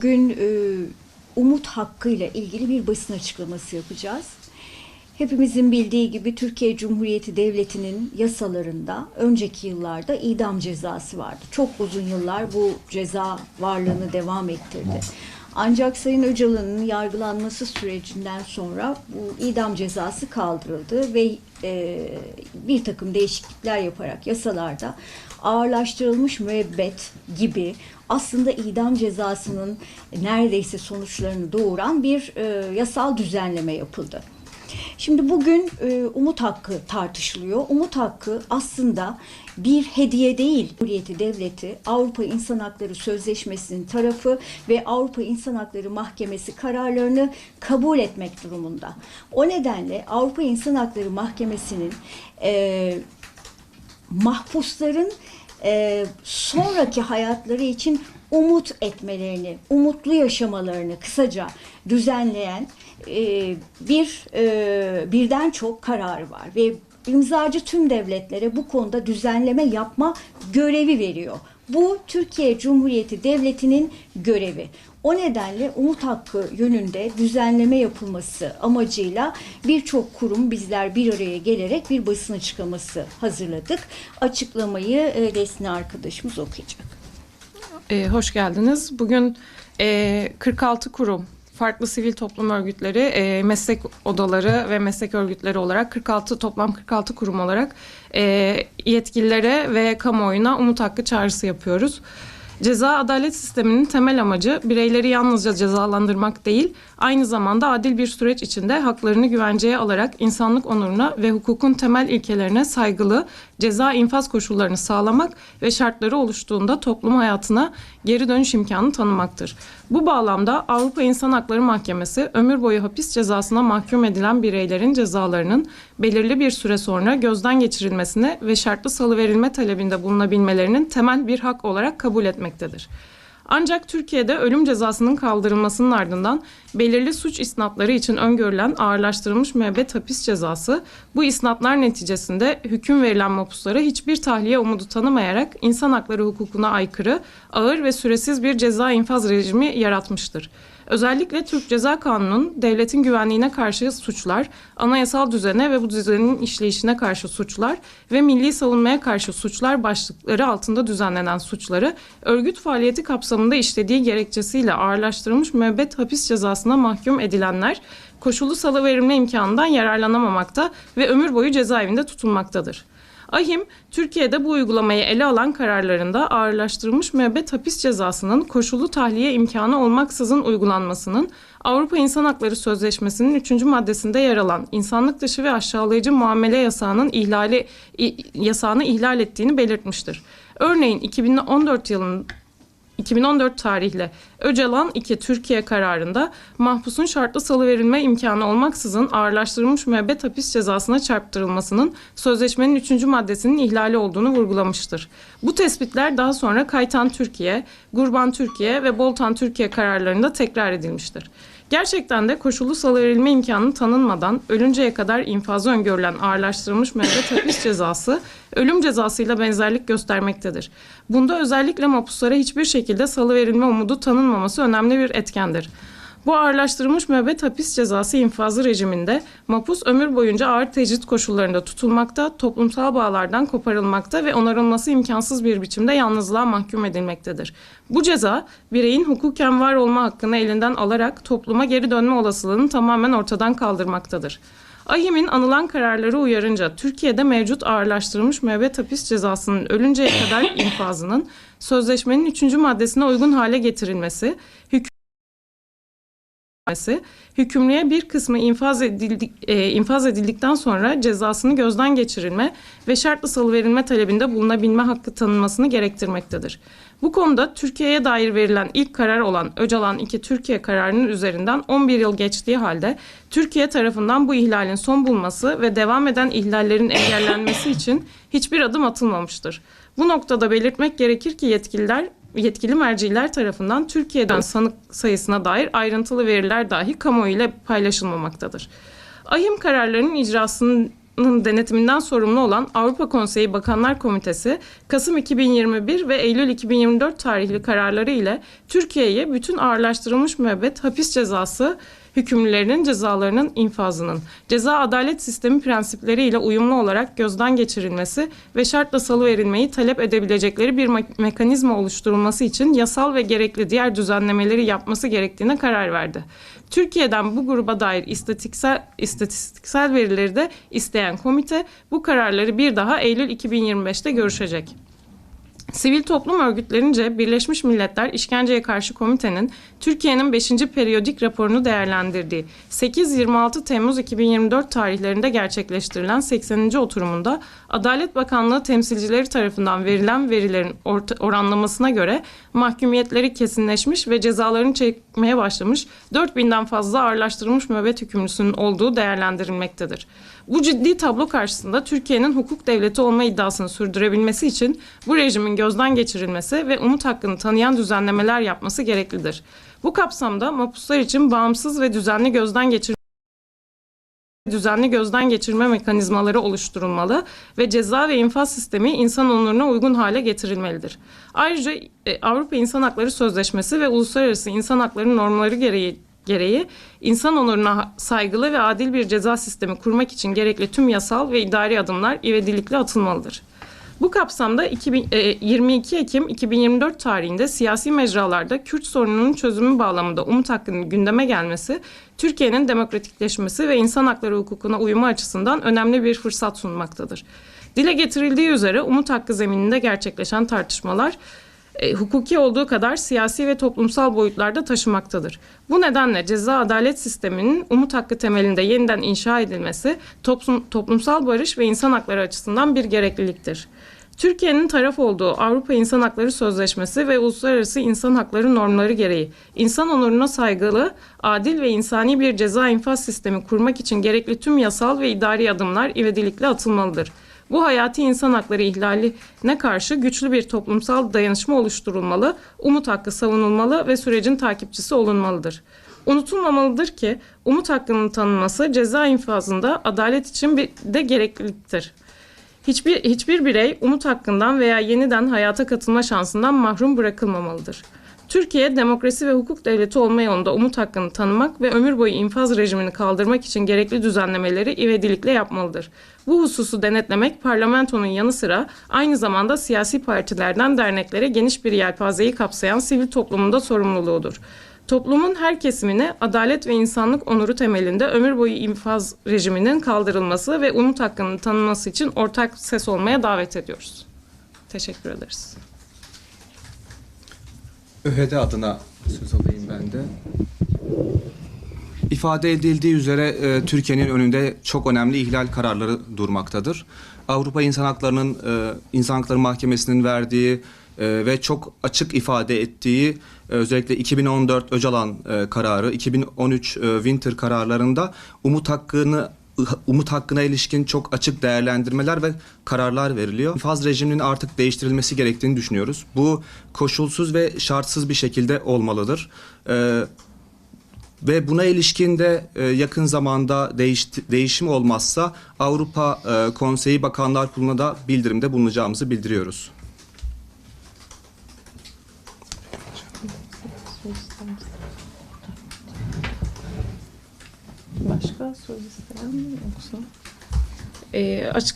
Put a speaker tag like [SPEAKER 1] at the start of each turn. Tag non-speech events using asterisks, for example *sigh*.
[SPEAKER 1] Bugün e, umut hakkıyla ilgili bir basın açıklaması yapacağız. Hepimizin bildiği gibi Türkiye Cumhuriyeti Devleti'nin yasalarında önceki yıllarda idam cezası vardı. Çok uzun yıllar bu ceza varlığını devam ettirdi. Ancak Sayın Öcalan'ın yargılanması sürecinden sonra bu idam cezası kaldırıldı ve e, bir takım değişiklikler yaparak yasalarda ağırlaştırılmış müebbet gibi aslında idam cezasının neredeyse sonuçlarını doğuran bir e, yasal düzenleme yapıldı. Şimdi bugün e, umut hakkı tartışılıyor. Umut hakkı aslında bir hediye değil. Cumhuriyeti Devleti Avrupa İnsan Hakları Sözleşmesi'nin tarafı ve Avrupa İnsan Hakları Mahkemesi kararlarını kabul etmek durumunda. O nedenle Avrupa İnsan Hakları Mahkemesi'nin e, mahpusların e, sonraki hayatları için umut etmelerini, umutlu yaşamalarını kısaca düzenleyen e, bir e, birden çok kararı var ve imzacı tüm devletlere bu konuda düzenleme yapma görevi veriyor. Bu Türkiye Cumhuriyeti Devleti'nin görevi. O nedenle umut hakkı yönünde düzenleme yapılması amacıyla birçok kurum bizler bir araya gelerek bir basın açıklaması hazırladık. Açıklamayı e, Desne arkadaşımız okuyacak.
[SPEAKER 2] Ee, hoş geldiniz. Bugün e, 46 kurum, farklı sivil toplum örgütleri, e, meslek odaları ve meslek örgütleri olarak 46 toplam 46 kurum olarak e, yetkililere ve kamuoyuna umut hakkı çağrısı yapıyoruz. Ceza adalet sisteminin temel amacı bireyleri yalnızca cezalandırmak değil, aynı zamanda adil bir süreç içinde haklarını güvenceye alarak insanlık onuruna ve hukukun temel ilkelerine saygılı ceza infaz koşullarını sağlamak ve şartları oluştuğunda toplum hayatına geri dönüş imkanı tanımaktır. Bu bağlamda Avrupa İnsan Hakları Mahkemesi ömür boyu hapis cezasına mahkum edilen bireylerin cezalarının belirli bir süre sonra gözden geçirilmesini ve şartlı salıverilme talebinde bulunabilmelerinin temel bir hak olarak kabul etmektedir. Ancak Türkiye'de ölüm cezasının kaldırılmasının ardından belirli suç isnatları için öngörülen ağırlaştırılmış müebbet hapis cezası bu isnatlar neticesinde hüküm verilen mahpuslara hiçbir tahliye umudu tanımayarak insan hakları hukukuna aykırı, ağır ve süresiz bir ceza infaz rejimi yaratmıştır. Özellikle Türk Ceza Kanunu'nun devletin güvenliğine karşı suçlar, anayasal düzene ve bu düzenin işleyişine karşı suçlar ve milli savunmaya karşı suçlar başlıkları altında düzenlenen suçları örgüt faaliyeti kapsamında işlediği gerekçesiyle ağırlaştırılmış müebbet hapis cezasına mahkum edilenler koşullu salıverilme imkanından yararlanamamakta ve ömür boyu cezaevinde tutulmaktadır. Ahim, Türkiye'de bu uygulamayı ele alan kararlarında ağırlaştırılmış müebbet hapis cezasının koşullu tahliye imkanı olmaksızın uygulanmasının Avrupa İnsan Hakları Sözleşmesi'nin 3. maddesinde yer alan insanlık dışı ve aşağılayıcı muamele yasağının ihlali yasağını ihlal ettiğini belirtmiştir. Örneğin 2014 yılının 2014 tarihli Öcalan 2 Türkiye kararında mahpusun şartlı salıverilme imkanı olmaksızın ağırlaştırılmış müebbet hapis cezasına çarptırılmasının sözleşmenin 3. maddesinin ihlali olduğunu vurgulamıştır. Bu tespitler daha sonra Kaytan Türkiye, Gurban Türkiye ve Boltan Türkiye kararlarında tekrar edilmiştir. Gerçekten de koşullu salıverilme imkanı tanınmadan ölünceye kadar infazı öngörülen ağırlaştırılmış müebbet hapis *laughs* cezası ölüm cezasıyla benzerlik göstermektedir. Bunda özellikle mahpuslara hiçbir şekilde salıverilme umudu tanınmaması önemli bir etkendir. Bu ağırlaştırılmış müebbet hapis cezası infazı rejiminde mahpus ömür boyunca ağır tecrit koşullarında tutulmakta, toplumsal bağlardan koparılmakta ve onarılması imkansız bir biçimde yalnızlığa mahkum edilmektedir. Bu ceza bireyin hukuken var olma hakkını elinden alarak topluma geri dönme olasılığını tamamen ortadan kaldırmaktadır. Ahim'in anılan kararları uyarınca Türkiye'de mevcut ağırlaştırılmış müebbet hapis cezasının ölünceye kadar *coughs* infazının sözleşmenin 3. maddesine uygun hale getirilmesi, hüküm edilmesi, hükümlüye bir kısmı infaz, edildik, e, infaz edildikten sonra cezasını gözden geçirilme ve şartlı salıverilme talebinde bulunabilme hakkı tanınmasını gerektirmektedir. Bu konuda Türkiye'ye dair verilen ilk karar olan Öcalan 2 Türkiye kararının üzerinden 11 yıl geçtiği halde Türkiye tarafından bu ihlalin son bulması ve devam eden ihlallerin engellenmesi için hiçbir adım atılmamıştır. Bu noktada belirtmek gerekir ki yetkililer yetkili merciler tarafından Türkiye'den sanık sayısına dair ayrıntılı veriler dahi kamuoyu ile paylaşılmamaktadır. Ahim kararlarının icrasının denetiminden sorumlu olan Avrupa Konseyi Bakanlar Komitesi, Kasım 2021 ve Eylül 2024 tarihli kararları ile Türkiye'ye bütün ağırlaştırılmış müebbet hapis cezası hükümlülerinin cezalarının infazının ceza adalet sistemi prensipleriyle uyumlu olarak gözden geçirilmesi ve şartla salıverilmeyi talep edebilecekleri bir me- mekanizma oluşturulması için yasal ve gerekli diğer düzenlemeleri yapması gerektiğine karar verdi. Türkiye'den bu gruba dair istatistiksel, istatistiksel verileri de isteyen komite bu kararları bir daha Eylül 2025'te görüşecek. Sivil toplum örgütlerince Birleşmiş Milletler İşkenceye Karşı Komitenin Türkiye'nin 5. periyodik raporunu değerlendirdiği 8-26 Temmuz 2024 tarihlerinde gerçekleştirilen 80. oturumunda Adalet Bakanlığı temsilcileri tarafından verilen verilerin oranlamasına göre mahkumiyetleri kesinleşmiş ve cezalarını çekmeye başlamış 4000'den fazla ağırlaştırılmış müebbet hükümlüsünün olduğu değerlendirilmektedir. Bu ciddi tablo karşısında Türkiye'nin hukuk devleti olma iddiasını sürdürebilmesi için bu rejimin gözden geçirilmesi ve umut hakkını tanıyan düzenlemeler yapması gereklidir. Bu kapsamda mahpuslar için bağımsız ve düzenli gözden geçirme düzenli gözden geçirme mekanizmaları oluşturulmalı ve ceza ve infaz sistemi insan onuruna uygun hale getirilmelidir. Ayrıca e, Avrupa İnsan Hakları Sözleşmesi ve uluslararası insan hakları normları gereği gereği insan onuruna saygılı ve adil bir ceza sistemi kurmak için gerekli tüm yasal ve idari adımlar ivedilikle atılmalıdır. Bu kapsamda 2000, e, 22 Ekim 2024 tarihinde siyasi mecralarda Kürt sorununun çözümü bağlamında umut hakkının gündeme gelmesi, Türkiye'nin demokratikleşmesi ve insan hakları hukukuna uyumu açısından önemli bir fırsat sunmaktadır. Dile getirildiği üzere umut hakkı zemininde gerçekleşen tartışmalar e, hukuki olduğu kadar siyasi ve toplumsal boyutlarda taşımaktadır. Bu nedenle ceza adalet sisteminin umut hakkı temelinde yeniden inşa edilmesi toplum, toplumsal barış ve insan hakları açısından bir gerekliliktir. Türkiye'nin taraf olduğu Avrupa İnsan Hakları Sözleşmesi ve uluslararası insan hakları normları gereği insan onuruna saygılı, adil ve insani bir ceza infaz sistemi kurmak için gerekli tüm yasal ve idari adımlar ivedilikle atılmalıdır. Bu hayati insan hakları ihlaline karşı güçlü bir toplumsal dayanışma oluşturulmalı, umut hakkı savunulmalı ve sürecin takipçisi olunmalıdır. Unutulmamalıdır ki umut hakkının tanınması ceza infazında adalet için bir de gerekliliktir. Hiçbir, hiçbir birey umut hakkından veya yeniden hayata katılma şansından mahrum bırakılmamalıdır. Türkiye, demokrasi ve hukuk devleti olma yolunda umut hakkını tanımak ve ömür boyu infaz rejimini kaldırmak için gerekli düzenlemeleri ivedilikle yapmalıdır. Bu hususu denetlemek parlamentonun yanı sıra aynı zamanda siyasi partilerden derneklere geniş bir yelpazeyi kapsayan sivil toplumun da sorumluluğudur. Toplumun her kesimine adalet ve insanlık onuru temelinde ömür boyu infaz rejiminin kaldırılması ve umut hakkının tanınması için ortak ses olmaya davet ediyoruz. Teşekkür ederiz.
[SPEAKER 3] ÖHD adına söz alayım ben de. İfade edildiği üzere e, Türkiye'nin önünde çok önemli ihlal kararları durmaktadır. Avrupa İnsan Hakları'nın e, İnsan Hakları Mahkemesi'nin verdiği e, ve çok açık ifade ettiği e, özellikle 2014 Öcalan e, kararı, 2013 e, Winter kararlarında umut hakkını umut hakkına ilişkin çok açık değerlendirmeler ve kararlar veriliyor. İnfaz rejiminin artık değiştirilmesi gerektiğini düşünüyoruz. Bu koşulsuz ve şartsız bir şekilde olmalıdır. Ee, ve buna ilişkin de e, yakın zamanda değişti, değişim olmazsa Avrupa e, Konseyi Bakanlar Kurulu'na da bildirimde bulunacağımızı bildiriyoruz.
[SPEAKER 2] Başka söz isteyen yoksa? Ee, açık